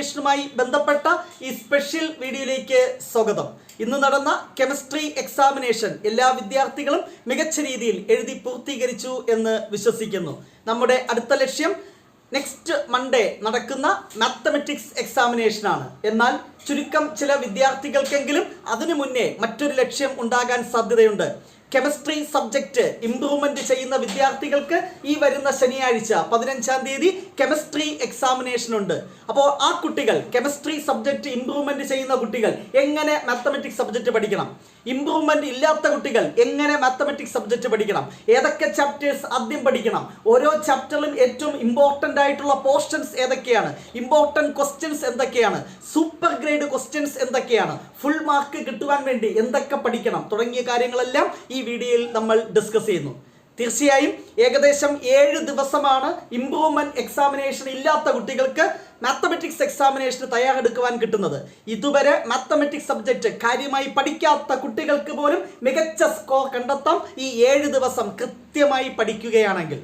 Mathematics ബന്ധപ്പെട്ട ഈ special വീഡിയോയിലേക്ക് സ്വാഗതം. ഇന്ന് നടന്ന കെമിസ്ട്രി എക്സാമിനേഷൻ എല്ലാ വിദ്യാർത്ഥികളും മികച്ച രീതിയിൽ എഴുതി പൂർത്തീകരിച്ചു എന്ന് വിശ്വസിക്കുന്നു. നമ്മുടെ അടുത്ത ലക്ഷ്യം നെക്സ്റ്റ് മൺഡേ നടക്കുന്ന മാത്തമെറ്റിക്സ് എക്സാമിനേഷനാണ് എന്നാൽ ചുരുക്കം ചില വിദ്യാർത്ഥികൾക്കെങ്കിലും അതിനു മുന്നേ മറ്റൊരു ലക്ഷ്യം ഉണ്ടാകാൻ സാധ്യതയുണ്ട്. കെമിസ്ട്രി സബ്ജക്റ്റ് ഇംപ്രൂവ്മെന്റ് ചെയ്യുന്ന വിദ്യാർത്ഥികൾക്ക് ഈ വരുന്ന ശനിയാഴ്ച പതിനഞ്ചാം തീയതി കെമിസ്ട്രി എക്സാമിനേഷൻ ഉണ്ട്. അപ്പോൾ ആ കുട്ടികൾ കെമിസ്ട്രി സബ്ജക്റ്റ് ഇമ്പ്രൂവ്മെന്റ് ചെയ്യുന്ന കുട്ടികൾ എങ്ങനെ മാത്തമെറ്റിക്സ് സബ്ജക്റ്റ് പഠിക്കണം? ഇംപ്രൂവ്മെന്റ് ഇല്ലാത്ത കുട്ടികൾ എങ്ങനെ മാത്തമെറ്റിക്സ് സബ്ജക്റ്റ് പഠിക്കണം? ഏതൊക്കെ ചാപ്റ്റേഴ്സ് ആദ്യം പഠിക്കണം? ഓരോ ചാപ്റ്ററിലും ഏറ്റവും ഇമ്പോർട്ടന്റ് ആയിട്ടുള്ള പോർഷൻസ് ഏതൊക്കെയാണ്? ഇമ്പോർട്ടന്റ് ക്വസ്റ്റ്യൻസ് എന്തൊക്കെയാണ്? സൂപ്പർ ഗ്രേഡ് ക്വസ്റ്റ്യൻസ് എന്തൊക്കെയാണ്? ഫുൾ മാർക്ക് കിട്ടുവാൻ വേണ്ടി എന്തൊക്കെ പഠിക്കണം? തുടങ്ങിയ കാര്യങ്ങളെല്ലാം ഈ വീഡിയോയിൽ നമ്മൾ ഡിസ്കസ് ചെയ്യുന്നു. തീർച്ചയായും ഏകദേശം ഏഴ് ദിവസമാണ് ഇംപ്രൂവ്മെന്റ് എക്സാമിനേഷൻ ഇല്ലാത്ത കുട്ടികൾക്ക് മാത്തമെറ്റിക്സ് എക്സാമിനേഷന് തയ്യാറെടുക്കുവാൻ കിട്ടുന്നത്. ഇതുവരെ മാത്തമെറ്റിക്സ് സബ്ജക്റ്റ് കാര്യമായി പഠിക്കാത്ത കുട്ടികൾക്ക് പോലും മികച്ച സ്കോർ കണ്ടെത്താം. ഈ ഏഴ് ദിവസം കൃത്യമായി പഠിക്കുകയാണെങ്കിൽ.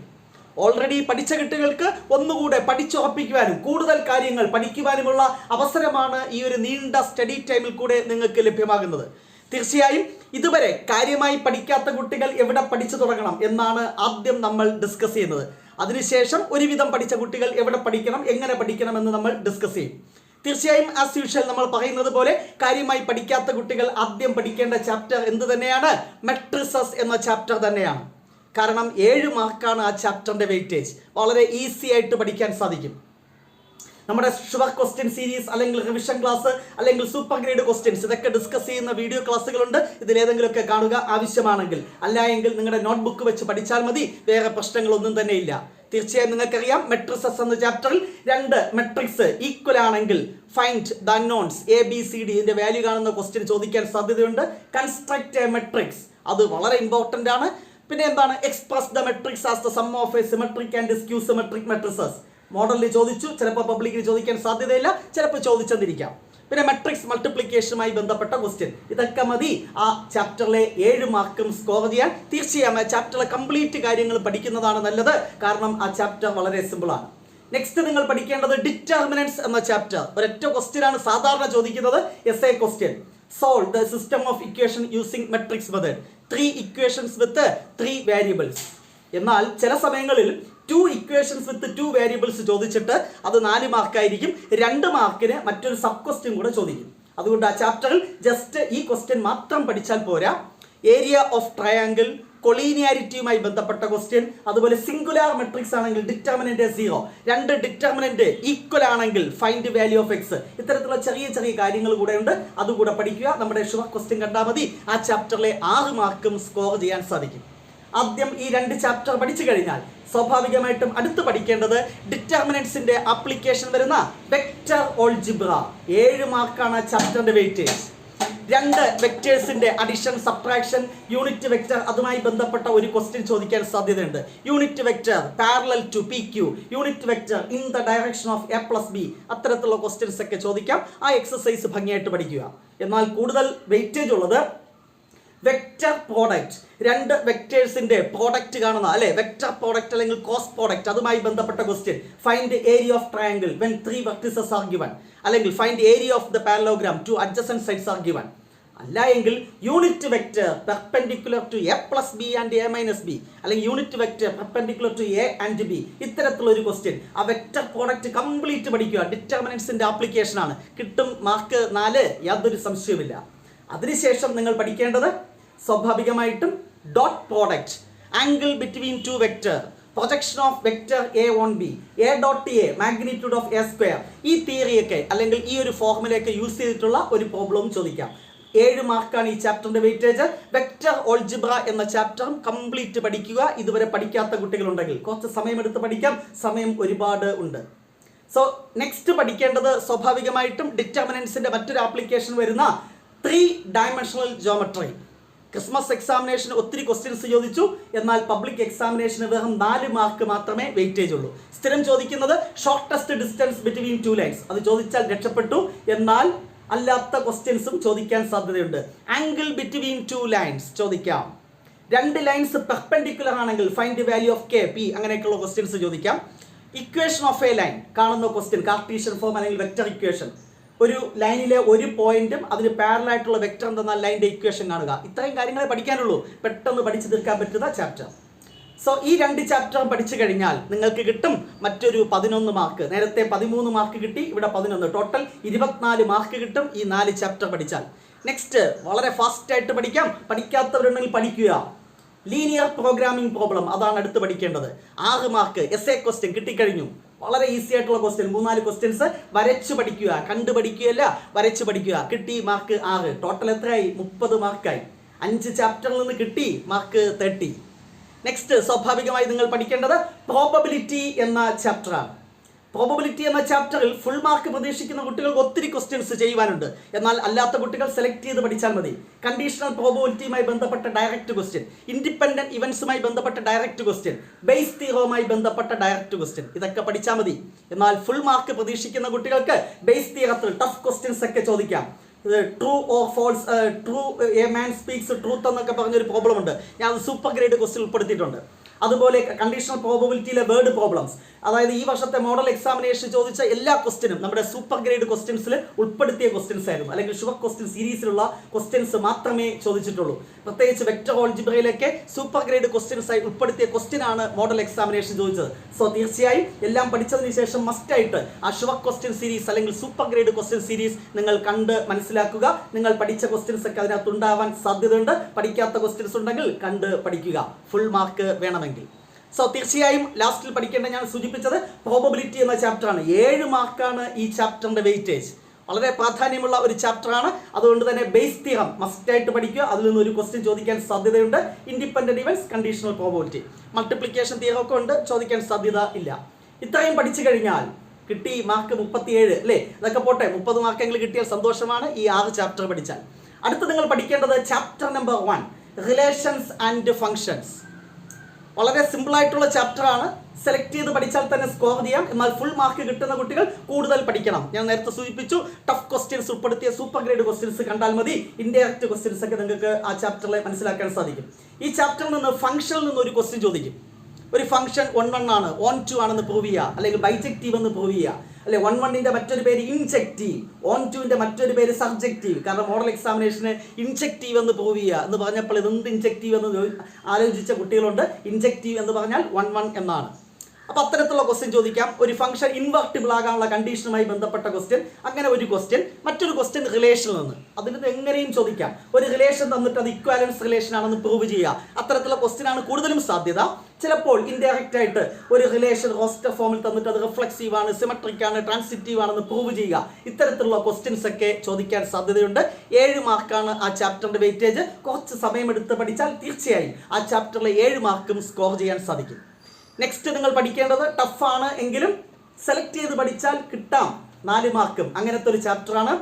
ഓൾറെഡി പഠിച്ച കുട്ടികൾക്ക് ഒന്നുകൂടെ പഠിച്ചുറപ്പിക്കുവാനും കൂടുതൽ കാര്യങ്ങൾ പഠിക്കുവാനുമുള്ള അവസരമാണ് ഈ ഒരു നീണ്ട സ്റ്റഡി ടൈമിൽ കൂടെ നിങ്ങൾക്ക് ലഭ്യമാകുന്നത്. തീർച്ചയായും ഇതുവരെ കാര്യമായി പഠിക്കാത്ത കുട്ടികൾ എവിടെ പഠിച്ചു തുടങ്ങണം എന്നാണ് ആദ്യം നമ്മൾ ഡിസ്കസ് ചെയ്യുന്നത്. അതിനുശേഷം ഒരുവിധം പഠിച്ച കുട്ടികൾ എവിടെ പഠിക്കണം എങ്ങനെ പഠിക്കണം എന്ന് നമ്മൾ ഡിസ്കസ് ചെയ്യും. തീർച്ചയായും ആസ് യൂഷ്വൽ നമ്മൾ പറയുന്നത് പോലെ കാര്യമായി പഠിക്കാത്ത കുട്ടികൾ ആദ്യം പഠിക്കേണ്ട ചാപ്റ്റർ എന്ത് തന്നെയാണ്? മെട്രിസസ് എന്ന ചാപ്റ്റർ തന്നെയാണ്. കാരണം ഏഴ് മാർക്കാണ് ആ ചാപ്റ്ററിന്റെ വെയിറ്റേജ് വളരെ ഈസി ആയിട്ട് പഠിക്കാൻ സാധിക്കും. നമ്മുടെ ഷുവർ ക്വസ്റ്റ്യൻ സീരീസ് അല്ലെങ്കിൽ റിവിഷൻ ക്ലാസ് അല്ലെങ്കിൽ സൂപ്പർ ഗ്രേഡ് ക്വസ്റ്റ്യൻസ് ഇതൊക്കെ ഡിസ്കസ് ചെയ്യുന്ന വീഡിയോ ക്ലാസ്സുകളുണ്ട് ഇതിലേതെങ്കിലുമൊക്കെ കാണുക ആവശ്യമാണെങ്കിൽ. അല്ല എങ്കിൽ നിങ്ങളുടെ നോട്ട്ബുക്ക് വെച്ച് പഠിച്ചാൽ മതി. വേറെ പ്രശ്നങ്ങളൊന്നും തന്നെ ഇല്ല. തീർച്ചയായും നിങ്ങൾക്കറിയാം. മെട്രിസസ് എന്ന ചാപ്റ്ററിൽ രണ്ട് മെട്രിക്സ് ഈക്വൽ ആണെങ്കിൽ find the unknowns A B C D ഇതിന്റെ വാല്യൂ കാണുന്ന ക്വസ്റ്റ്യൻ ചോദിക്കാൻ സാധ്യതയുണ്ട്. കൺസ്ട്രക്ട് എ മെട്രിക്സ് അത് വളരെ ഇമ്പോർട്ടന്റ് ആണ്. പിന്നെ എന്താണ്? Express the matrix as the sum of a symmetric and skew symmetric matrices മോഡലിൽ ചോദിച്ചു. ചിലപ്പോൾ പബ്ലിക്കിൽ ചോദിക്കാൻ സാധ്യതയില്ല. ചിലപ്പോൾ ചോദിച്ചെന്നിരിക്കാം. പിന്നെ മെട്രിക്സ് മൾട്ടിപ്ലിക്കേഷനുമായി ബന്ധപ്പെട്ട ക്വസ്റ്റ്യൻ ഇതൊക്കെ മതി. ആ ചാപ്റ്ററിലെ ഏഴ് മാർക്കും സ്കോർ ചെയ്യാൻ. തീർച്ചയായും ആ ചാപ്റ്ററിലെ കംപ്ലീറ്റ് കാര്യങ്ങൾ പഠിക്കുന്നതാണ് നല്ലത്. കാരണം ആ ചാപ്റ്റർ വളരെ സിമ്പിളാണ് നെക്സ്റ്റ് നിങ്ങൾ പഠിക്കേണ്ടത് ഡിറ്റർമിനൻസ് എന്ന ചാപ്റ്റർ ഒരൊറ്റ ക്വസ്റ്റ്യൻ ആണ് സാധാരണ ചോദിക്കുന്നത്. As a question solve the system of equation using matrix method three equations with three variables എന്നാൽ ചില സമയങ്ങളിൽ two equations with two variables ചോദിച്ചിട്ട് അത് നാല് മാർക്കായിരിക്കും രണ്ട് മാർക്കിന് മറ്റൊരു സബ് ക്വസ്റ്റ്യൻ കൂടെ ചോദിക്കും. അതുകൊണ്ട് ആ ചാപ്റ്ററിൽ ജസ്റ്റ് ഈ ക്വസ്റ്റ്യൻ മാത്രം പഠിച്ചാൽ പോരാ. ഏരിയ ഓഫ് ട്രയാങ്കിൾ കൊളീനിയാരിറ്റിയുമായി ബന്ധപ്പെട്ട ക്വസ്റ്റ്യൻ അതുപോലെ സിംഗുലാർ മെട്രിക്സ് ആണെങ്കിൽ ഡിറ്റർമിനന്റ് സീറോ രണ്ട് ഡിറ്റർമിനന്റ് ഈക്വൽ ആണെങ്കിൽ ഫൈൻഡ് വാല്യൂ ഓഫ് എക്സ് ഇത്തരത്തിലുള്ള ചെറിയ ചെറിയ കാര്യങ്ങൾ കൂടെ ഉണ്ട്. അതുകൂടെ പഠിക്കുക. നമ്മുടെ ഷുവർ ക്വസ്റ്റ്യൻ കണ്ടാൽ മതി. ആ ചാപ്റ്ററിലെ ആറ് മാർക്കും സ്കോർ ചെയ്യാൻ സാധിക്കും. ആദ്യം ഈ രണ്ട് ചാപ്റ്റർ പഠിച്ചു കഴിഞ്ഞാൽ സ്വാഭാവികമായിട്ടും അടുത്ത് പഠിക്കേണ്ടത് ഡിറ്റർമിനൻസിന്റെ ആപ്ലിക്കേഷൻ വരുന്ന വെക്റ്റർ ഓൾജിബ്ര ഏഴ് മാർക്കാണ് ചാപ്റ്ററിന്റെ വെയിറ്റേജ് രണ്ട് വെക്ടേഴ്സിന്റെ അഡിഷൻ സബ്ട്രാക്ഷൻ യൂണിറ്റ് വെക്ടർ അതുമായി ബന്ധപ്പെട്ട ഒരു ക്വസ്റ്റ്യൻ ചോദിക്കാൻ സാധ്യതയുണ്ട്. Unit vector parallel to P Q unit vector in the direction of A plus B അത്തരത്തിലുള്ള ക്വസ്റ്റ്യൻസ് ഒക്കെ ചോദിക്കാം. ആ എക്സസൈസ് ഭംഗിയായിട്ട് പഠിക്കുക. എന്നാൽ കൂടുതൽ വെയിറ്റേജ് ഉള്ളത് വെക്റ്റർ പ്രോഡക്റ്റ് രണ്ട് വെക്റ്റേഴ്സിന്റെ പ്രോഡക്റ്റ് കാണുന്ന അല്ലെ? വെക്റ്റർ പ്രോഡക്റ്റ് അല്ലെങ്കിൽ കോസ് പ്രോഡക്റ്റ് അതുമായി ബന്ധപ്പെട്ട question find area of triangle when three vertices are given അല്ലെങ്കിൽ find area of the parallelogram two adjacent sides are given അല്ല എങ്കിൽ unit vector perpendicular to A plus B and A minus B അല്ലെങ്കിൽ unit vector perpendicular to A and B ഇത്തരത്തിലുള്ള ഒരു question ആ vector product complete പഠിക്കുക. ഡിറ്റർമിനൻസിന്റെ application ആണ്. കിട്ടും mark നാല്. യാതൊരു സംശയവുമില്ല. അതിനുശേഷം നിങ്ങൾ പഠിക്കേണ്ടത് സ്വാഭാവികമായിട്ടും dot product angle between two vector projection of vector A on B A dot A magnitude of A square ഈ തിയറിയൊക്കെ അല്ലെങ്കിൽ ഈ ഒരു ഫോർമുലയൊക്കെ യൂസ് ചെയ്തിട്ടുള്ള ഒരു പ്രോബ്ലവും ചോദിക്കാം. ഏഴ് മാർക്കാണ് ഈ ചാപ്റ്ററിന്റെ വെയിറ്റേജ് വെക്റ്റർ ഓൾജിബ്ര എന്ന ചാപ്റ്ററും കംപ്ലീറ്റ് പഠിക്കുക. ഇതുവരെ പഠിക്കാത്ത കുട്ടികളുണ്ടെങ്കിൽ കുറച്ച് സമയമെടുത്ത് പഠിക്കാം. സമയം ഒരുപാട് ഉണ്ട്. സോ നെക്സ്റ്റ് പഠിക്കേണ്ടത് സ്വാഭാവികമായിട്ടും ഡിറ്റർമിനൻസിന്റെ മറ്റൊരു ആപ്ലിക്കേഷൻ വരുന്ന ത്രീ ഡയമെൻഷണൽ ജോമെട്രി ക്രിസ്മസ് എക്സാമിനേഷന് ഒത്തിരി ക്വസ്റ്റ്യൻസ് ചോദിച്ചു. എന്നാൽ പബ്ലിക് എക്സാമിനേഷന് വെറും നാല് മാർക്ക് മാത്രമേ വെയിറ്റേജ് ഉള്ളൂ. സ്ഥിരം ചോദിക്കുന്നത് shortest distance between two lines അത് ചോദിച്ചാൽ രക്ഷപ്പെട്ടു. എന്നാൽ അല്ലാത്ത ക്വസ്റ്റ്യൻസും ചോദിക്കാൻ സാധ്യതയുണ്ട്. ആംഗിൾ ബിറ്റ്വീൻ ടു ലൈൻസ് ചോദിക്കാം. രണ്ട് ലൈൻസ് പെർപെൻഡിക്കുലർ ആണെങ്കിൽ find value of K P അങ്ങനെയൊക്കെയുള്ള ക്വസ്റ്റ്യൻസ് ചോദിക്കാം. ഇക്വേഷൻ ഓഫ് എ ലൈൻ കാണുന്ന ക്വസ്റ്റ്യൻ കാർട്ടീഷ്യൻ ഫോം അല്ലെങ്കിൽ വെക്റ്റർ ഇക്വേഷൻ ഒരു ലൈനിലെ ഒരു പോയിന്റും അതിന് പാരലായിട്ടുള്ള വെക്ടർ എന്തെന്ന ലൈനിന്റെ ഇക്വേഷൻ കാണുക. ഇത്രയും കാര്യങ്ങളെ പഠിക്കാനുള്ളൂ. പെട്ടെന്ന് പഠിച്ചു തീർക്കാൻ പറ്റുന്ന ചാപ്റ്റർ സോ ഈ രണ്ട് ചാപ്റ്റർ പഠിച്ചു കഴിഞ്ഞാൽ നിങ്ങൾക്ക് കിട്ടും മറ്റൊരു പതിനൊന്ന് മാർക്ക് നേരത്തെ പതിമൂന്ന് മാർക്ക് കിട്ടി ഇവിടെ പതിനൊന്ന്. ടോട്ടൽ ഇരുപത്തിനാല് മാർക്ക് കിട്ടും ഈ നാല് ചാപ്റ്റർ പഠിച്ചാൽ. നെക്സ്റ്റ് വളരെ ഫാസ്റ്റ് ആയിട്ട് പഠിക്കാം. പഠിക്കാത്തവരുണ്ടെങ്കിൽ പഠിക്കുക. ലീനിയർ പ്രോഗ്രാമിംഗ് പ്രോബ്ലം അതാണ് അടുത്ത് പഠിക്കേണ്ടത്. ആറ് മാർക്ക് എസ് എ ക്വസ്റ്റ്യൻ കിട്ടിക്കഴിഞ്ഞു. വളരെ ഈസി ആയിട്ടുള്ള ക്വസ്റ്റ്യൻ മൂന്നാൽ ക്വസ്റ്റ്യൻസ് വരച്ചു പഠിക്കുക. കണ്ടു പഠിക്കുകയല്ല വരച്ചു പഠിക്കുക. കിട്ടി മാർക്ക് ആറ്. ടോട്ടൽ എത്രയായി? മുപ്പത് മാർക്കായി അഞ്ച് ചാപ്റ്ററിൽ നിന്ന് കിട്ടി മാർക്ക് തേർട്ടി നെക്സ്റ്റ് സ്വാഭാവികമായി നിങ്ങൾ പഠിക്കേണ്ടത് പ്രോബബിലിറ്റി എന്ന ചാപ്റ്ററാണ് പ്രോബബിലിറ്റി എന്ന ചാപ്റ്ററിൽ ഫുൾ മാർക്ക് പ്രതീക്ഷിക്കുന്ന കുട്ടികൾക്ക് ഒത്തിരി ക്വസ്റ്റ്യൻസ് ചെയ്യുവാനുണ്ട്. എന്നാൽ അല്ലാത്ത കുട്ടികൾ സെലക്ട് ചെയ്ത് പഠിച്ചാൽ മതി. കണ്ടീഷണൽ പ്രോബബിലിറ്റിയുമായി ബന്ധപ്പെട്ട ഡയറക്റ്റ് ക്വസ്റ്റ്യൻ ഇൻഡിപെൻഡന്റ് ഇവന്റ്സുമായി ബന്ധപ്പെട്ട ഡയറക്റ്റ് ക്വസ്റ്റ്യൻ ബേസ് തീറോവുമായി ബന്ധപ്പെട്ട ഡയറക്റ്റ് ക്വസ്റ്റ്യൻ ഇതൊക്കെ പഠിച്ചാൽ മതി. എന്നാൽ ഫുൾ മാർക്ക് പ്രതീക്ഷിക്കുന്ന കുട്ടികൾക്ക് ബേസ് തീറത്തിൽ ടഫ് ക്വസ്റ്റ്യൻസ് ഒക്കെ ചോദിക്കാം. True or false true a man speaks truth എന്നൊക്കെ പറഞ്ഞൊരു പ്രോബ്ലം ഉണ്ട്. ഞാൻ സൂപ്പർ ഗ്രേഡ് ക്വസ്റ്റ്യൻ ഉൾപ്പെടുത്തിയിട്ടുണ്ട്. അതുപോലെ കണ്ടീഷണൽ പ്രോബബിലിറ്റിയിലെ വേർഡ് പ്രോബ്ലംസ് അതായത് ഈ വർഷത്തെ മോഡൽ എക്സാമിനേഷൻ ചോദിച്ച എല്ലാ ക്വസ്റ്റിനും നമ്മുടെ സൂപ്പർ ഗ്രേഡ് ക്വസ്റ്റ്യൻസിൽ ഉൾപ്പെടുത്തിയ ക്വസ്റ്റ്യൻസ് ആയിരുന്നു. അല്ലെങ്കിൽ ഷുവർ ക്വസ്റ്റ്യൻ സീരീസിലുള്ള ക്വസ്റ്റ്യൻസ് മാത്രമേ ചോദിച്ചിട്ടുള്ളൂ. പ്രത്യേകിച്ച് വെക്ടർ ഓൾജിബ്രയിലൊക്കെ സൂപ്പർ ഗ്രേഡ് ക്വസ്റ്റ്യൻസ് ആയി ഉൾപ്പെടുത്തിയ ക്വസ്റ്റ്യൻ ആണ് മോഡൽ എക്സാമിനേഷൻ ചോദിച്ചത്. സോ തീർച്ചയായും എല്ലാം പഠിച്ചതിന് ശേഷം മസ്റ്റ് ആയിട്ട് ആ ഷുവർ ക്വസ്റ്റ്യൻ സീരീസ് അല്ലെങ്കിൽ സൂപ്പർ ഗ്രേഡ് ക്വസ്റ്റ്യൻ സീരീസ് നിങ്ങൾ കണ്ട് മനസ്സിലാക്കുക. നിങ്ങൾ പഠിച്ച ക്വസ്റ്റ്യൻസ് ഒക്കെ അതിനകത്ത് ഉണ്ടാവാൻ സാധ്യതയുണ്ട്. പഠിക്കാത്ത ക്വസ്റ്റ്യൻസ് ഉണ്ടെങ്കിൽ കണ്ട് പഠിക്കുക. ഫുൾ മാർക്ക് വേണമെങ്കിൽ സോ തീർച്ചയായും ലാസ്റ്റിൽ പഠിക്കേണ്ട ഞാൻ സൂചിപ്പിച്ചത് പ്രോബബിലിറ്റി എന്ന ചാപ്റ്ററാണ് ഏഴ് മാർക്കാണ് ഈ ചാപ്റ്ററിന്റെ വെയിറ്റേജ് വളരെ പ്രാധാന്യമുള്ള ഒരു ചാപ്റ്ററാണ് അതുകൊണ്ട് തന്നെ ബേസ് തിയറം മസ്റ്റായിട്ട് പഠിക്കുക. അതിൽ നിന്ന് ഒരു ക്വസ്റ്റ്യൻ ചോദിക്കാൻ സാധ്യതയുണ്ട്. Independent events conditional probability multiplication ഒക്കെ ഉണ്ട്. ചോദിക്കാൻ സാധ്യത ഇല്ല. ഇത്രയും പഠിച്ചു കഴിഞ്ഞാൽ കിട്ടി മാർക്ക് മുപ്പത്തിയേഴ് അല്ലേ? അതൊക്കെ പോട്ടെ. മുപ്പത് മാർക്കെങ്കിലും കിട്ടിയാൽ സന്തോഷമാണ് ഈ ആറ് ചാപ്റ്റർ പഠിച്ചാൽ. അടുത്ത് നിങ്ങൾ പഠിക്കേണ്ടത് chapter number one relations and functions വളരെ ചാപ്റ്റർ ആണ്. സെലക്ട് ചെയ്ത് പഠിച്ചാൽ തന്നെ സ്കോർ ചെയ്യാം. എന്നാൽ ഫുൾ മാർക്ക് കിട്ടുന്ന കുട്ടികൾ കൂടുതൽ പഠിക്കണം. ഞാൻ നേരത്തെ സൂചിപ്പിച്ചു ടഫ് ക്വസ്റ്റ്യൻസ് ഉൾപ്പെടുത്തിയ സൂപ്പർ ഗ്രേഡ് ക്വസ്റ്റ്യൻസ് കണ്ടാൽ മതി. ഇൻഡയറക്റ്റ് ക്വസ്റ്റ്യൻസ് ഒക്കെ നിങ്ങൾക്ക് ആ ചാപ്റ്ററിലെ മനസ്സിലാക്കാൻ സാധിക്കും. ഈ ചാപ്റ്ററിൽ നിന്ന് ഫംഗ്ഷനിൽ നിന്ന് ഒരു ക്വസ്റ്റ്യൻ ചോദിക്കും. ഒരു ഫംഗ്ഷൻ വൺ വൺ ആണ് ഓൺ ടു ആണെന്ന് പ്രൂവ് ചെയ്യുക. അല്ലെങ്കിൽ ബൈജക്റ്റീവ് എന്ന് പ്രൂവ് ചെയ്യുക. അല്ലെ? വൺ വണ്ണിന്റെ മറ്റൊരു പേര് ഇൻജക്റ്റീവ് ഓൺ ടുവിന്റെ മറ്റൊരു പേര് സബ്ജക്റ്റീവ് കാരണം മോഡൽ എക്സാമിനേഷന് ഇൻജക്റ്റീവ് എന്ന് ചെയ്യുക എന്ന് പറഞ്ഞപ്പോൾ എന്ത് ഇൻജക്റ്റീവ് എന്ന് ആലോചിച്ച കുട്ടികളുണ്ട്. ഇൻജക്റ്റീവ് എന്ന് പറഞ്ഞാൽ വൺ വൺ എന്നാണ്. അപ്പൊ അത്തരത്തിലുള്ള ക്വസ്റ്റ്യൻ ചോദിക്കാം. ഒരു ഫംഗ്ഷൻ ഇൻവെർട്ടിബിൾ ആകാനുള്ള കണ്ടീഷനുമായി ബന്ധപ്പെട്ട ക്വസ്റ്റ്യൻ അങ്ങനെ ഒരു ക്വസ്റ്റ്യൻ മറ്റൊരു ക്വസ്റ്റ്യൻ റിലേഷനിൽ നിന്ന്. അതിന് എങ്ങനെയും ചോദിക്കാം. ഒരു റിലേഷൻ തന്നിട്ട് അത് ഇക്വാലൻസ് റിലേഷൻ ആണെന്ന് പ്രൂവ് ചെയ്യുക. അത്തരത്തിലുള്ള ക്വസ്റ്റ്യൻ ആണ് കൂടുതലും സാധ്യത. ചിലപ്പോൾ ഇൻഡയറക്റ്റ് ആയിട്ട് ഒരു റിലേഷൻ റോസ്റ്റർ ഫോമിൽ തന്നിട്ട് അത് റിഫ്ലക്സീവ് ആണ് സിമെട്രിക് ആണ് ട്രാൻസിറ്റീവ് ആണെന്ന് പ്രൂവ് ചെയ്യുക. ഇത്തരത്തിലുള്ള ക്വസ്റ്റ്യൻസ് ഒക്കെ ചോദിക്കാൻ സാധ്യതയുണ്ട്. ഏഴ് മാർക്കാണ് ആ ചാപ്റ്ററിന്റെ വെയിറ്റേജ് കുറച്ച് സമയമെടുത്ത് പഠിച്ചാൽ തീർച്ചയായും ആ ചാപ്റ്ററിലെ ഏഴ് മാർക്കും സ്കോർ ചെയ്യാൻ സാധിക്കും. നെക്സ്റ്റ് നിങ്ങൾ പഠിക്കേണ്ടത് ടഫാണ് എങ്കിലും സെലക്ട് ചെയ്ത് പഠിച്ചാൽ കിട്ടാം. നാല് മാർക്കും അങ്ങനത്തെ ഒരു ചാപ്റ്ററാണ്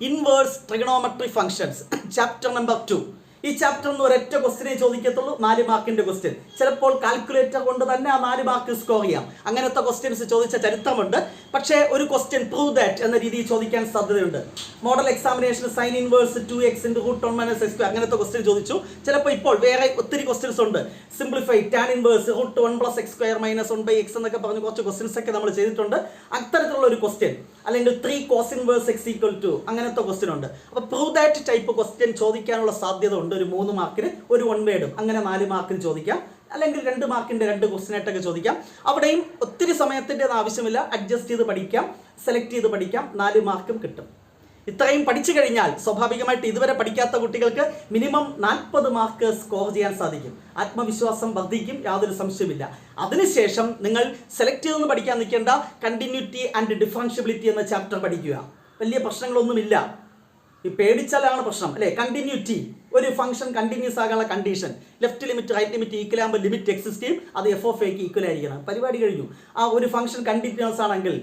inverse trigonometry functions chapter number two ഈ ചാപ്റ്റർ എന്ന് ഒരൊറ്റ ക്വസ്റ്റിനെ ചോദിക്കത്തുള്ളൂ. നാല് മാർക്കിന്റെ ക്വസ്റ്റ്യൻ ചിലപ്പോൾ കാൽക്കുലേറ്റർ കൊണ്ട് തന്നെ ആ നാല് മാർക്ക് സ്കോർ ചെയ്യാം. അങ്ങനത്തെ ക്വസ്റ്റ്യൻസ് ചോദിച്ച ചരിത്രമുണ്ട്. പക്ഷേ ഒരു ക്വസ്റ്റ്യൻ പ്രൂവ് ദാറ്റ് എന്ന രീതിയിൽ ചോദിക്കാൻ സാധ്യതയുണ്ട്. Model examination sine inverse two x into root one minus x അങ്ങനത്തെ ക്വസ്റ്റ്യൻ ചോദിച്ചു. ചിലപ്പോൾ ഇപ്പോൾ വേറെ ഒത്തിരി ക്വസ്റ്റ്യൻസ് ഉണ്ട്. Simplify tan inverse root one plus x square minus one by x എന്നൊക്കെ പറഞ്ഞ് കുറച്ച് ക്വസ്റ്റ്യൻസ് ഒക്കെ നമ്മൾ ചെയ്തിട്ടുണ്ട്. അത്തരത്തിലുള്ള ഒരു ക്വസ്റ്റ്യൻ അല്ലെങ്കിൽ three cos inverse x equal to അങ്ങനത്തെ ക്വസ്റ്റ്യൻ ഉണ്ട്. അപ്പോൾ പ്രൂവ് ദാറ്റ് ടൈപ്പ് ക്വസ്റ്റ്യൻ ചോദിക്കാനുള്ള സാധ്യത ഉണ്ട്. ഒരു മൂന്ന് മാർക്കിന് ഒരു വൺ വേഡും അങ്ങനെ നാല് മാർക്കിന് ചോദിക്കാം. അല്ലെങ്കിൽ രണ്ട് മാർക്കിന്റെ രണ്ട് ക്വസ്റ്റിനായിട്ടൊക്കെ ചോദിക്കാം. അവിടെയും ഒത്തിരി സമയത്തിന്റെ ആവശ്യമില്ല. അഡ്ജസ്റ്റ് ചെയ്ത് പഠിക്കാം. സെലക്ട് ചെയ്ത് പഠിക്കാം. നാല് മാർക്കും കിട്ടും. ഇത്രയും പഠിച്ചു കഴിഞ്ഞാൽ സ്വാഭാവികമായിട്ട് ഇതുവരെ പഠിക്കാത്ത കുട്ടികൾക്ക് മിനിമം നാൽപ്പത് മാർക്ക് സ്കോർ ചെയ്യാൻ സാധിക്കും. ആത്മവിശ്വാസം വർദ്ധിക്കും. യാതൊരു സംശയമില്ല അതിനുശേഷം നിങ്ങൾ സെലക്ട് ചെയ്തെന്ന് പഠിക്കാൻ നിൽക്കേണ്ട. കണ്ടിന്യൂറ്റി ആൻഡ് ഡിഫറൻഷ്യബിലിറ്റി എന്ന ചാപ്റ്റർ പഠിക്കുക. വലിയ പ്രശ്നങ്ങളൊന്നുമില്ല. ഈ പേടിച്ചാലാണ് പ്രശ്നം അല്ലേ? കണ്ടിന്യൂറ്റി ഒരു ഫംഗ്ഷൻ കണ്ടിന്യൂസ് ആകാനുള്ള condition left limit right limit equal ആകുമ്പോൾ ലിമിറ്റ് എക്സിസ്റ്റ് ചെയ്യും. അത് എഫ് ഓഫ് എക്ക് ഈക്വൽ ആയിരിക്കണം. പരിപാടി കഴിഞ്ഞു. ആ ഒരു ഫംഗ്ഷൻ കണ്ടിന്യൂസ് ആണെങ്കിൽ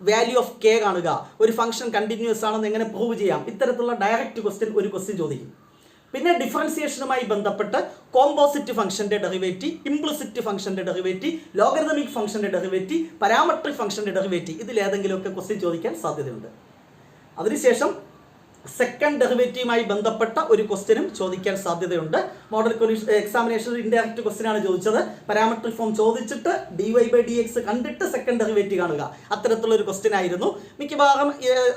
വാല്യൂ ഓഫ് കെ കാണുക. ഒരു ഫംഗ്ഷൻ കണ്ടിന്യൂസ് ആണെന്ന് എങ്ങനെ പ്രൂവ് ചെയ്യാം? ഇത്തരത്തിലുള്ള ഡയറക്റ്റ് ക്വസ്റ്റ്യൻ ഒരു ക്വസ്റ്റ്യൻ ചോദിക്കും. പിന്നെ ഡിഫറൻസിയേഷനുമായി ബന്ധപ്പെട്ട് കോമ്പോസിറ്റ് ഫംഗ്ഷന്റെ ഡെറിവേറ്റീവ് ഇംപ്ലിസിറ്റ് ഫംഗ്ഷന്റെ ഡെറിവേറ്റീവ് ലോഗരിതമിക് ഫംഗ്ഷന്റെ ഡെറിവേറ്റീവ് പാരാമെട്രിക് ഫംഗ്ഷന്റെ ഡെറിവേറ്റീവ് ഇതിലേതെങ്കിലുമൊക്കെ ക്വസ്റ്റ്യൻ ചോദിക്കാൻ സാധ്യതയുണ്ട്. അതിനുശേഷം സെക്കൻഡ് ഡെറിവേറ്റീവുമായി ബന്ധപ്പെട്ട ഒരു ക്വസ്റ്റ്യനും ചോദിക്കാൻ സാധ്യതയുണ്ട്. മോഡൽ എക്സാമിനേഷൻ ഇൻഡയറക്റ്റ് ക്വസ്റ്റ്യൻ ആണ് ചോദിച്ചത്. പാരാമെട്രിക് ഫോം ചോദിച്ചിട്ട് D Y by D X കണ്ടിട്ട് സെക്കൻഡ് ഡെറിവേറ്റീവ് കാണുക. അത്തരത്തിലുള്ള ഒരു ക്വസ്റ്റ്യൻ ആയിരുന്നു. മിക്കവാറും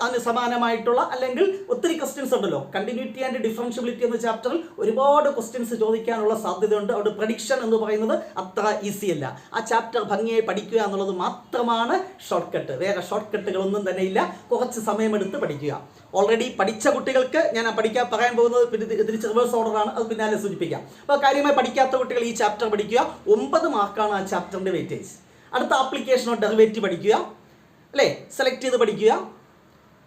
അതിന് സമാനമായിട്ടുള്ള അല്ലെങ്കിൽ ഒത്തിരി ക്വസ്റ്റ്യൻസ് ഉണ്ടല്ലോ. കണ്ടിന്യൂറ്റി ആൻഡ് ഡിഫറൻഷ്യബിലിറ്റി എന്ന ചാപ്റ്ററിൽ ഒരുപാട് ക്വസ്റ്റ്യൻസ് ചോദിക്കാനുള്ള സാധ്യതയുണ്ട്. അവിടെ പ്രഡിക്ഷൻ എന്ന് പറയുന്നത് അത്ര ഈസി അല്ല. ആ ചാപ്റ്റർ ഭംഗിയായി പഠിക്കുക എന്നുള്ളത് മാത്രമാണ് ഷോർട്ട് കട്ട് വേറെ ഷോർട്ട് കട്ടുകളൊന്നും തന്നെ ഇല്ല. കുറച്ച് സമയമെടുത്ത് പഠിക്കുക. ഓൾറെഡി പഠിച്ച കുട്ടികൾക്ക് ഞാൻ പഠിക്കാൻ പറയാൻ പോകുന്നത് പിന്നെ തിരിച്ച് റിവേഴ്സ് ഓർഡറാണ് അത് പിന്നാലെ സൂചിപ്പിക്കാം. അപ്പോൾ കാര്യമായി പഠിക്കാത്ത കുട്ടികൾ ഈ ചാപ്റ്റർ പഠിക്കുക. ഒമ്പത് മാർക്കാണ് ആ ചാപ്റ്ററിന്റെ വെയിറ്റേജ് അടുത്ത ആപ്ലിക്കേഷൻ ഓഫ് ഡെറിവേറ്റീവ് പഠിക്കുക. അല്ലേ? സെലക്ട് ചെയ്ത് പഠിക്കുക.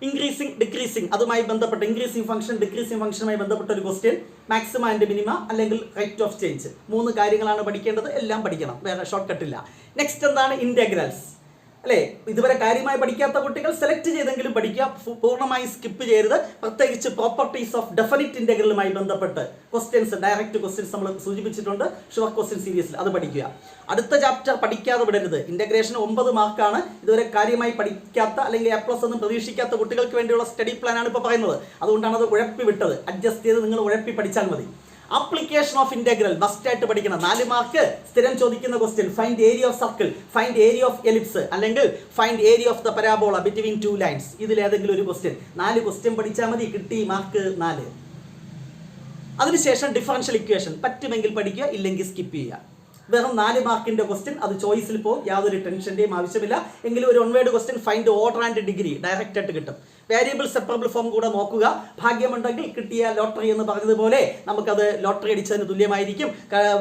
ഇൻക്രീസിങ് ഡിക്രീസിങ് അതുമായി ബന്ധപ്പെട്ട ഇൻക്രീസിങ് ഫംഗ്ഷൻ ഡിക്രീസിങ് ഫംഗ്ഷനുമായി ബന്ധപ്പെട്ട ഒരു ക്വസ്റ്റ്യൻ മാക്സിമം ആൻഡ് മിനിമ അല്ലെങ്കിൽ റേറ്റ് ഓഫ് ചേഞ്ച് മൂന്ന് കാര്യങ്ങളാണ് പഠിക്കേണ്ടത്. എല്ലാം പഠിക്കണം. വേറെ ഷോർട്ട് കട്ടില്ല നെക്സ്റ്റ് എന്താണ്? ഇന്റഗ്രൽസ് അല്ലേ? ഇതുവരെ കാര്യമായി പഠിക്കാത്ത കുട്ടികൾ സെലക്ട് ചെയ്തെങ്കിലും പഠിക്കുക. പൂർണമായി സ്കിപ്പ് ചെയ്യരുത്. പ്രത്യേകിച്ച് പ്രോപ്പർട്ടീസ് ഓഫ് ഡെഫിനിറ്റ് ഇന്റഗ്രലുമായി ബന്ധപ്പെട്ട് ക്വസ്റ്റ്യൻസ് ഡയറക്റ്റ് ക്വസ്റ്റ്യൻസ് നമ്മൾ സൂചിപ്പിച്ചിട്ടുണ്ട്. ഷുവർ ക്വസ്റ്റ്യൻ സീരീസിൽ അത് പഠിക്കുക. അടുത്ത ചാപ്റ്റർ പഠിക്കാതെ വിടരുത്. ഇന്റഗ്രേഷൻ ഒമ്പത് മാർക്കാണ് ഇതുവരെ കാര്യമായി പഠിക്കാത്ത അല്ലെങ്കിൽ എ പ്ലസ് ഒന്നും പ്രതീക്ഷിക്കാത്ത കുട്ടികൾക്ക് വേണ്ടിയുള്ള സ്റ്റഡി പ്ലാനാണ് ഇപ്പോൾ പറയുന്നത്. അതുകൊണ്ടാണ് അത് ഉഴപ്പി വിട്ടത് അഡ്ജസ്റ്റ് ചെയ്ത് നിങ്ങൾ ഉഴപ്പി പഠിച്ചാൽ മതി. ആപ്ലിക്കേഷൻ ഓഫ് ഇന്റഗ്രൽ മസ്റ്റ് ആയിട്ട് പഠിക്കണം. നാല് മാർക്ക് സ്ഥിരം ചോദിക്കുന്ന question find area of circle find area of ellipse അല്ലെങ്കിൽ find area of the parabola between two lines ഇതിൽ ഏതെങ്കിലും ഒരു ക്വസ്റ്റ്യൻ നാല് ക്വസ്റ്റ്യൻ പഠിച്ചാൽ മതി. കിട്ടി. മാർക്ക് നാല്. അതിനുശേഷം ഡിഫറൻഷ്യൽ ഇക്വേഷൻ പറ്റുമെങ്കിൽ പഠിക്കുക. ഇല്ലെങ്കിൽ സ്കിപ്പ് ചെയ്യുക. വെറും നാല് മാർക്കിന്റെ ക്വസ്റ്റ്യൻ അത് ചോയ്സിൽ പോകും. യാതൊരു ടെൻഷന്റെയും ആവശ്യമില്ല. എങ്കിലും ഒരു one word question find order and degree direct ആയിട്ട് കിട്ടും. വേരിയബിൾ സെപ്പറബിൾ ഫോം കൂടെ നോക്കുക. ഭാഗ്യമുണ്ടെങ്കിൽ കിട്ടിയ ലോട്ടറി എന്ന് പറഞ്ഞതുപോലെ നമുക്കത് ലോട്ടറി അടിച്ചതിന് തുല്യമായിരിക്കും.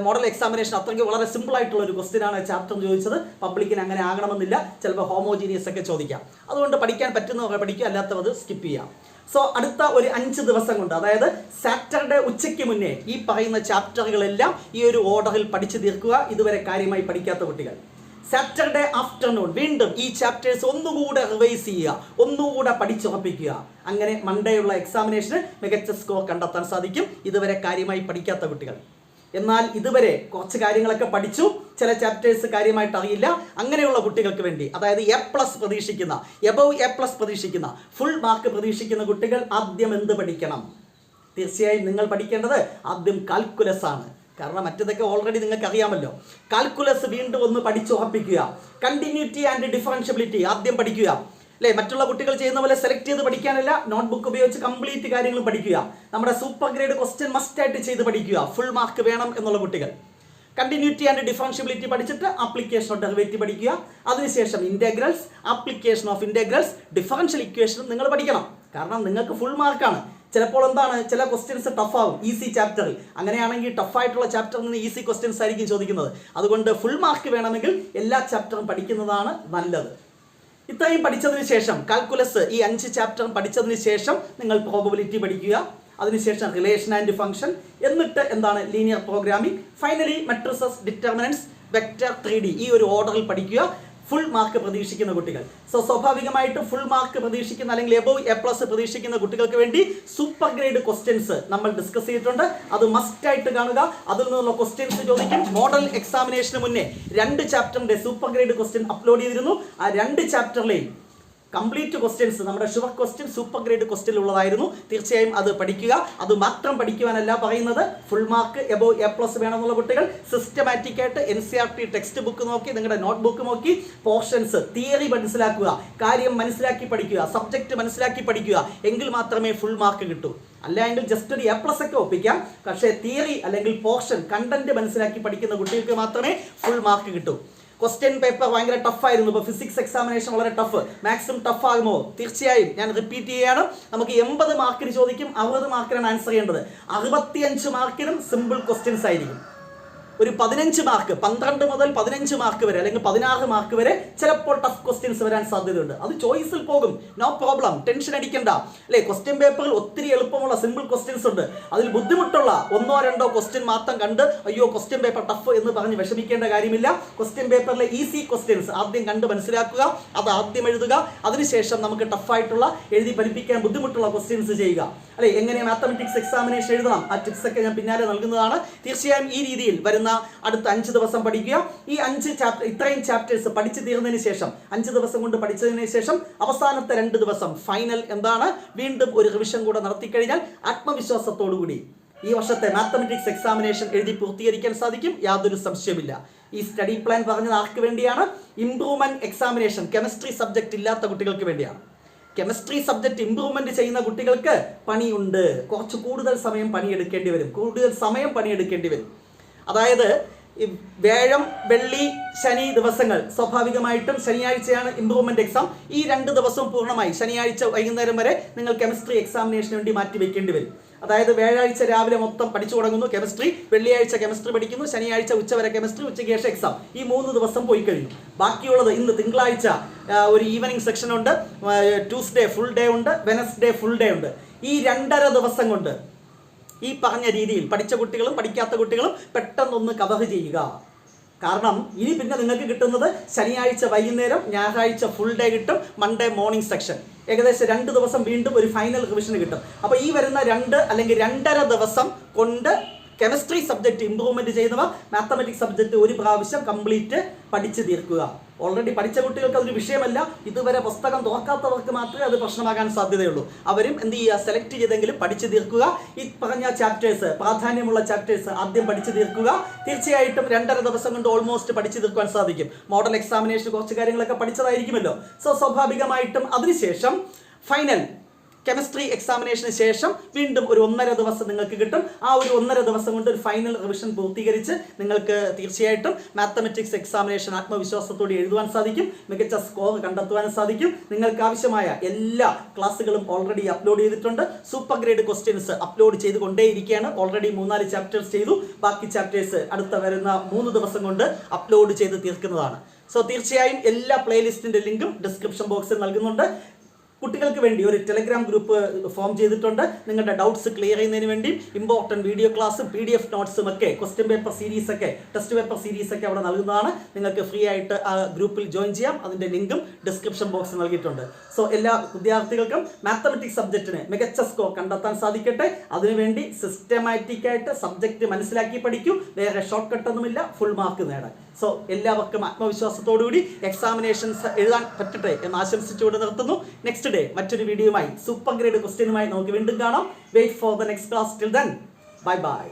മോഡൽ എക്സാമിനേഷൻ അത്രയ്ക്ക് വളരെ സിമ്പിൾ ആയിട്ടുള്ള ഒരു ക്വസ്റ്റ്യൻ ആണ് ചാപ്റ്റർ ചോദിച്ചത്. പബ്ലിക്കിന് അങ്ങനെ ആകണമെന്നില്ല. ചിലപ്പോൾ ഹോമോജീനിയസ് ഒക്കെ ചോദിക്കാം. അതുകൊണ്ട് പഠിക്കാൻ പറ്റുന്നവരെ പഠിക്കുക അല്ലാത്തവർ സ്കിപ്പ് ചെയ്യാം. സോ അടുത്ത ഒരു അഞ്ച് ദിവസം കൊണ്ട് അതായത് സാറ്റർഡേ ഉച്ചയ്ക്ക് മുന്നേ ഈ പറയുന്ന ചാപ്റ്ററുകളെല്ലാം ഈ ഒരു ഓർഡറിൽ പഠിച്ചു തീർക്കുക. ഇതുവരെ കാര്യമായി പഠിക്കാത്ത കുട്ടികൾ. സാറ്റർഡേ ആഫ്റ്റർനൂൺ വീണ്ടും ഈ ചാപ്റ്റേഴ്സ് ഒന്നുകൂടെ റിവൈസ് ചെയ്യുക ഒന്നുകൂടെ പഠിച്ചുറപ്പിക്കുക. അങ്ങനെ മൺഡേ ഉള്ള എക്സാമിനേഷന് മികച്ച സ്കോർ കണ്ടെത്താൻ സാധിക്കും. ഇതുവരെ കാര്യമായി പഠിക്കാത്ത കുട്ടികൾ. എന്നാൽ ഇതുവരെ കുറച്ച് കാര്യങ്ങളൊക്കെ പഠിച്ചു. ചില ചാപ്റ്റേഴ്സ് കാര്യമായിട്ട് അറിയില്ല. അങ്ങനെയുള്ള കുട്ടികൾക്ക് വേണ്ടി അതായത് എ പ്ലസ് പ്രതീക്ഷിക്കുന്ന എബവ് എ പ്ലസ് പ്രതീക്ഷിക്കുന്ന ഫുൾ മാർക്ക് പ്രതീക്ഷിക്കുന്ന കുട്ടികൾ ആദ്യം എന്ത് പഠിക്കണം? തീർച്ചയായും നിങ്ങൾ പഠിക്കേണ്ടത് ആദ്യം കാൽക്കുലസ് ആണ്. കാരണം മറ്റതൊക്കെ ഓൾറെഡി നിങ്ങൾക്ക് അറിയാമല്ലോ കാൽക്കുലസ് വീണ്ടും ഒന്ന് പഠിച്ചുറപ്പിക്കുക. കണ്ടിന്യൂറ്റി ആൻഡ് ഡിഫറൻഷ്യബിലിറ്റി ആദ്യം പഠിക്കുക. അല്ലേ? മറ്റുള്ള കുട്ടികൾ ചെയ്യുന്ന പോലെ സെലക്ട് ചെയ്ത് പഠിക്കാനല്ല നോട്ട്ബുക്ക് ഉപയോഗിച്ച് കംപ്ലീറ്റ് കാര്യങ്ങളും പഠിക്കുക. നമ്മുടെ സൂപ്പർ ഗ്രേഡ് ക്വസ്റ്റ്യൻ മസ്റ്റ് ആയിട്ട് ചെയ്ത് പഠിക്കുക. ഫുൾ മാർക്ക് വേണം എന്നുള്ള കുട്ടികൾ. കണ്ടിന്യൂറ്റി ആൻഡ് ഡിഫറൻഷ്യബിലിറ്റി പഠിച്ചിട്ട് ആപ്ലിക്കേഷൻ ഓഫ് ഡെറിവേറ്റീവ് പഠിക്കുക. അതിനുശേഷം integrals application of integrals differential ഇക്വേഷനും നിങ്ങൾ പഠിക്കണം. കാരണം നിങ്ങൾക്ക് ഫുൾ മാർക്കാണ് ചിലപ്പോൾ എന്താണ് ചില ക്വസ്റ്റ്യൻസ് ടഫ് ആവും ഈസി ചാപ്റ്ററിൽ അങ്ങനെയാണെങ്കിൽ ടഫ് ആയിട്ടുള്ള ചാപ്റ്ററിൽ നിന്ന് ഈസി ക്വസ്റ്റ്യൻസ് ആയിരിക്കും ചോദിക്കുന്നത്. അതുകൊണ്ട് ഫുൾ മാർക്ക് വേണമെങ്കിൽ എല്ലാ ചാപ്റ്ററും പഠിക്കുന്നതാണ് നല്ലത്. ഇത്രയും പഠിച്ചതിന് ശേഷം കാൽക്കുലസ് ഈ അഞ്ച് ചാപ്റ്ററും പഠിച്ചതിന് ശേഷം നിങ്ങൾ പ്രോബബിലിറ്റി പഠിക്കുക. അതിനുശേഷം റിലേഷൻ ആൻഡ് ഫംഗ്ഷൻ എന്നിട്ട് എന്താണ് linear programming finally matrices determinants vector three ഈ ഒരു ഓർഡറിൽ പഠിക്കുക. ഫുൾ മാർക്ക് പ്രതീക്ഷിക്കുന്ന കുട്ടികൾ. സോ സ്വാഭാവികമായിട്ട് ഫുൾ മാർക്ക് പ്രതീക്ഷിക്കുന്ന അല്ലെങ്കിൽ എബോവ് എ പ്ലസ് പ്രതീക്ഷിക്കുന്ന കുട്ടികൾക്ക് വേണ്ടി സൂപ്പർ ഗ്രേഡ് ക്വസ്റ്റ്യൻസ് നമ്മൾ ഡിസ്കസ് ചെയ്തിട്ടുണ്ട്. അത് മസ്റ്റ് ആയിട്ട് കാണുക. അതിൽ നിന്നുള്ള ക്വസ്റ്റ്യൻസ് ചോദിക്കും. മോഡൽ എക്സാമിനേഷന് മുന്നേ രണ്ട് ചാപ്റ്ററിന്റെ സൂപ്പർ ഗ്രേഡ് ക്വസ്റ്റ്യൻ അപ്ലോഡ് ചെയ്തിരുന്നു. ആ രണ്ട് ചാപ്റ്ററിലെയും കംപ്ലീറ്റ് ക്വസ്റ്റ്യൻസ് നമ്മുടെ sure question super grade question ഉള്ളതായിരുന്നു തീർച്ചയായും അത് പഠിക്കുക. അത് മാത്രം പഠിക്കുവാനല്ല പറയുന്നത്. Full mark above A plus വേണമെന്നുള്ള കുട്ടികൾ സിസ്റ്റമാറ്റിക് ആയിട്ട് N C R T textbook നോക്കി നിങ്ങളുടെ നോട്ട് ബുക്ക് നോക്കി പോർഷൻസ് തിയറി മനസ്സിലാക്കുക കാര്യം മനസ്സിലാക്കി പഠിക്കുക സബ്ജക്റ്റ് മനസ്സിലാക്കി പഠിക്കുക. എങ്കിൽ മാത്രമേ ഫുൾ മാർക്ക് കിട്ടൂ. അല്ലെങ്കിൽ ജസ്റ്റ് ഒരു എ പ്ലസ് ഒക്കെ ഒപ്പിക്കാം. പക്ഷേ തിയറി അല്ലെങ്കിൽ പോർഷൻ കണ്ടന്റ് മനസ്സിലാക്കി പഠിക്കുന്ന കുട്ടികൾക്ക് മാത്രമേ ഫുൾ മാർക്ക് കിട്ടൂ. ക്വസ്റ്റ്യൻ പേപ്പർ ഭയങ്കര ടഫായിരുന്നു ഇപ്പോൾ ഫിസിക്സ് എക്സാമിനേഷൻ വളരെ ടഫ് മാക്സിമം ടഫ് ആകുമോ? തീർച്ചയായും. ഞാൻ റിപ്പീറ്റ് ചെയ്യുകയാണ് നമുക്ക് എൺപത് മാർക്കിന് ചോദിക്കും. അറുപത് മാർക്കിനാണ് ആൻസർ ചെയ്യേണ്ടത്. അറുപത്തിയഞ്ച് മാർക്കിനും സിമ്പിൾ ക്വസ്റ്റ്യൻസ് ആയിരിക്കും. ഒരു പതിനഞ്ച് മാർക്ക് പന്ത്രണ്ട് മുതൽ പതിനഞ്ച് മാർക്ക് വരെ അല്ലെങ്കിൽ പതിനാറ് മാർക്ക് വരെ ചിലപ്പോൾ ടഫ് ക്വസ്റ്റ്യൻസ് വരാൻ സാധ്യതയുണ്ട്. അത് ചോയ്സിൽ പോകും. നോ പ്രോബ്ലം ടെൻഷൻ അടിക്കണ്ട. അല്ലേ ക്വസ്റ്റ്യൻ പേപ്പറിൽ ഒത്തിരി എളുപ്പമുള്ള സിമ്പിൾ ക്വസ്റ്റ്യൻസ് ഉണ്ട്. അതിൽ ബുദ്ധിമുട്ടുള്ള ഒന്നോ രണ്ടോ ക്വസ്റ്റ്യൻ മാത്രം കണ്ട് അയ്യോ ക്വസ്റ്റ്യൻ പേപ്പർ ടഫ് എന്ന് പറഞ്ഞ് വിഷമിക്കേണ്ട കാര്യമില്ല. ക്വസ്റ്റ്യൻ പേപ്പറിലെ ഈസി ക്വസ്റ്റ്യൻസ് ആദ്യം കണ്ട് മനസ്സിലാക്കുക അത് ആദ്യം എഴുതുക. അതിനുശേഷം നമുക്ക് ടഫായിട്ടുള്ള എഴുതി പഠിപ്പിക്കാൻ ബുദ്ധിമുട്ടുള്ള ക്വസ്റ്റ്യൻസ് ചെയ്യുക. അല്ലെ എങ്ങനെ മാത്തമെറ്റിക്സ് എക്സാമിനേഷൻ എഴുതണം? ആ ടിപ്സ് ഒക്കെ ഞാൻ പിന്നാലെ നൽകുന്നതാണ്. തീർച്ചയായും ഈ രീതിയിൽ വരുന്ന അടുത്ത അഞ്ച് ദിവസം പഠിക്കുക. ഈ അഞ്ച് ചാപ്റ്റർ ഇത്രയും ചാപ്റ്റേഴ്സ് പഠിച്ചു തീർന്നതിന് ശേഷം അഞ്ച് ദിവസം കൊണ്ട് പഠിച്ചതിന് ശേഷം അവസാനത്തെ രണ്ട് ദിവസം ഫൈനൽ എന്താണ്? വീണ്ടും ഒരു റിവിഷൻ കൂടെ നടത്തി കഴിഞ്ഞാൽ ആത്മവിശ്വാസത്തോടു കൂടി ഈ വർഷത്തെ മാത്തമെറ്റിക്സ് എക്സാമിനേഷൻ എഴുതി പൂർത്തീകരിക്കാൻ സാധിക്കും. യാതൊരു സംശയമില്ല ഈ സ്റ്റഡി പ്ലാൻ പറഞ്ഞത് ആർക്ക് വേണ്ടിയാണ്? ഇംപ്രൂവ്മെന്റ് എക്സാമിനേഷൻ കെമിസ്ട്രി സബ്ജക്റ്റ് ഇല്ലാത്ത കുട്ടികൾക്ക് വേണ്ടിയാണ്. കെമിസ്ട്രി സബ്ജക്റ്റ് ഇമ്പ്രൂവ്മെന്റ് ചെയ്യുന്ന കുട്ടികൾക്ക് പണിയുണ്ട്. കുറച്ച് കൂടുതൽ സമയം പണിയെടുക്കേണ്ടി വരും. കൂടുതൽ സമയം പണിയെടുക്കേണ്ടി വരും. അതായത് ഈ വ്യാഴം വെള്ളി ശനി ദിവസങ്ങൾ സ്വാഭാവികമായിട്ടും ശനിയാഴ്ചയാണ് ഇമ്പ്രൂവ്മെന്റ് എക്സാം ഈ രണ്ട് ദിവസവും പൂർണമായി ശനിയാഴ്ച വൈകുന്നേരം വരെ നിങ്ങൾ കെമിസ്ട്രി എക്സാമിനേഷന് വേണ്ടി മാറ്റി വെക്കേണ്ടി വരും. അതായത് വ്യാഴാഴ്ച രാവിലെ മൊത്തം പഠിച്ചു തുടങ്ങുന്നു കെമിസ്ട്രി വെള്ളിയാഴ്ച കെമിസ്ട്രി പഠിക്കുന്നു ശനിയാഴ്ച ഉച്ചവരെ കെമിസ്ട്രി ഉച്ചയ്ക്ക് ശേഷം എക്സാം ഈ മൂന്ന് ദിവസം പോയി കഴിഞ്ഞു. ബാക്കിയുള്ളത് ഇന്ന് തിങ്കളാഴ്ച ഒരു ഈവനിങ് സെക്ഷൻ ഉണ്ട് ട്യൂസ്ഡേ ഫുൾ ഡേ ഉണ്ട് വെനസ്ഡേ ഫുൾ ഡേ ഉണ്ട്. ഈ രണ്ടര ദിവസം കൊണ്ട് ഈ പറഞ്ഞ രീതിയിൽ പഠിച്ച കുട്ടികളും പഠിക്കാത്ത കുട്ടികളും പെട്ടെന്നൊന്ന് കവർ ചെയ്യുക. കാരണം ഇനി പിന്നെ നിങ്ങൾക്ക് കിട്ടുന്നത് ശനിയാഴ്ച വൈകുന്നേരം ഞായറാഴ്ച ഫുൾ ഡേ കിട്ടും മൺഡേ മോർണിംഗ് സെക്ഷൻ ഏകദേശം രണ്ട് ദിവസം വീണ്ടും ഒരു ഫൈനൽ റിവിഷൻ കിട്ടും. അപ്പോൾ ഈ വരുന്ന രണ്ട് അല്ലെങ്കിൽ രണ്ടര ദിവസം കൊണ്ട് കെമിസ്ട്രി സബ്ജക്റ്റ് ഇമ്പ്രൂവ്മെന്റ് ചെയ്യുന്നവ മാത്തമെറ്റിക്സ് സബ്ജക്റ്റ് ഒരു പ്രാവശ്യം കംപ്ലീറ്റ് പഠിച്ചു തീർക്കുക. ഓൾറെഡി പഠിച്ച കുട്ടികൾക്ക് അതൊരു വിഷയമല്ല. ഇതുവരെ പുസ്തകം തുറക്കാത്തവർക്ക് മാത്രമേ അത് പ്രശ്നമാകാൻ സാധ്യതയുള്ളൂ. അവരും എന്ത് ചെയ്യുക? സെലക്ട് ചെയ്തെങ്കിലും പഠിച്ചു തീർക്കുക. ഈ പറഞ്ഞ ചാപ്റ്റേഴ്സ് പ്രാധാന്യമുള്ള ചാപ്റ്റേഴ്സ് ആദ്യം പഠിച്ചു തീർക്കുക. തീർച്ചയായിട്ടും രണ്ടര ദിവസം കൊണ്ട് ഓൾമോസ്റ്റ് പഠിച്ചു തീർക്കാൻ സാധിക്കും. മോഡൽ എക്സാമിനേഷൻ കുറച്ച് കാര്യങ്ങളൊക്കെ പഠിച്ചതായിരിക്കുമല്ലോ. സോ സ്വാഭാവികമായിട്ടും അതിനുശേഷം ഫൈനൽ കെമിസ്ട്രി എക്സാമിനേഷന് ശേഷം വീണ്ടും ഒരു ഒന്നര ദിവസം നിങ്ങൾക്ക് കിട്ടും. ആ ഒരു ഒന്നര ദിവസം കൊണ്ട് ഒരു ഫൈനൽ റിവിഷൻ പൂർത്തീകരിച്ച് നിങ്ങൾക്ക് തീർച്ചയായിട്ടും മാത്തമെറ്റിക്സ് എക്സാമിനേഷൻ ആത്മവിശ്വാസത്തോടെ എഴുതുവാൻ സാധിക്കും. മികച്ച സ്കോർ കണ്ടെത്തുവാനും സാധിക്കും. നിങ്ങൾക്ക് ആവശ്യമായ എല്ലാ ക്ലാസ്സുകളും ഓൾറെഡി അപ്ലോഡ് ചെയ്തിട്ടുണ്ട്. സൂപ്പർ ഗ്രേഡ് ക്വസ്റ്റ്യൻസ് അപ്ലോഡ് ചെയ്തുകൊണ്ടേയിരിക്കുകയാണ്. ഓൾറെഡി മൂന്നാൽ ചാപ്റ്റേഴ്സ് ചെയ്തു. ബാക്കി ചാപ്റ്റേഴ്സ് അടുത്ത വരുന്ന മൂന്ന് ദിവസം കൊണ്ട് അപ്ലോഡ് ചെയ്ത് തീർക്കുന്നതാണ്. സോ തീർച്ചയായും എല്ലാ പ്ലേലിസ്റ്റിന്റെ ലിങ്കും ഡിസ്ക്രിപ്ഷൻ ബോക്സിൽ നൽകുന്നുണ്ട്. കുട്ടികൾക്ക് വേണ്ടി ഒരു ടെലഗ്രാം ഗ്രൂപ്പ് ഫോം ചെയ്തിട്ടുണ്ട്. നിങ്ങളുടെ ഡൗട്ട്സ് ക്ലിയർ ചെയ്യുന്നതിന് വേണ്ടി ഇമ്പോർട്ടന്റ് വീഡിയോ ക്ലാസ്സും പി ഡി എഫ് നോട്ട്സും ഒക്കെ ക്വസ്റ്റ്യൻ പേപ്പർ സീരീസ് ഒക്കെ ടെസ്റ്റ് പേപ്പർ സീരീസ് ഒക്കെ അവിടെ നൽകുന്നതാണ്. നിങ്ങൾക്ക് ഫ്രീ ആയിട്ട് ആ ഗ്രൂപ്പിൽ ജോയിൻ ചെയ്യാം. അതിന്റെ ലിങ്കും ഡിസ്ക്രിപ്ഷൻ ബോക്സിൽ നൽകിയിട്ടുണ്ട്. സോ എല്ലാ വിദ്യാർത്ഥികൾക്കും മാത്തമെറ്റിക്സ് സബ്ജക്റ്റിന് മികച്ച സ്കോർ കണ്ടെത്താൻ സാധിക്കട്ടെ. അതിനുവേണ്ടി സിസ്റ്റമാറ്റിക് ആയിട്ട് സബ്ജക്റ്റ് മനസ്സിലാക്കി പഠിക്കൂ. വേറെ ഷോർട്ട് കട്ടൊന്നുമില്ല ഫുൾ മാർക്ക് നേടാൻ. സോ എല്ലാവർക്കും ആത്മവിശ്വാസത്തോടുകൂടി എക്സാമിനേഷൻസ് എഴുതാൻ പറ്റട്ടെ എന്ന് ആശംസിച്ചുകൊണ്ട് നിർത്തുന്നു. നെക്സ്റ്റ് ഡേ മറ്റൊരു വീഡിയോയുമായി സൂപ്പർ ഗ്രേഡ് ക്വസ്റ്റ്യനുമായി നമുക്ക് വീണ്ടും കാണാം. Wait for the next class till then bye bye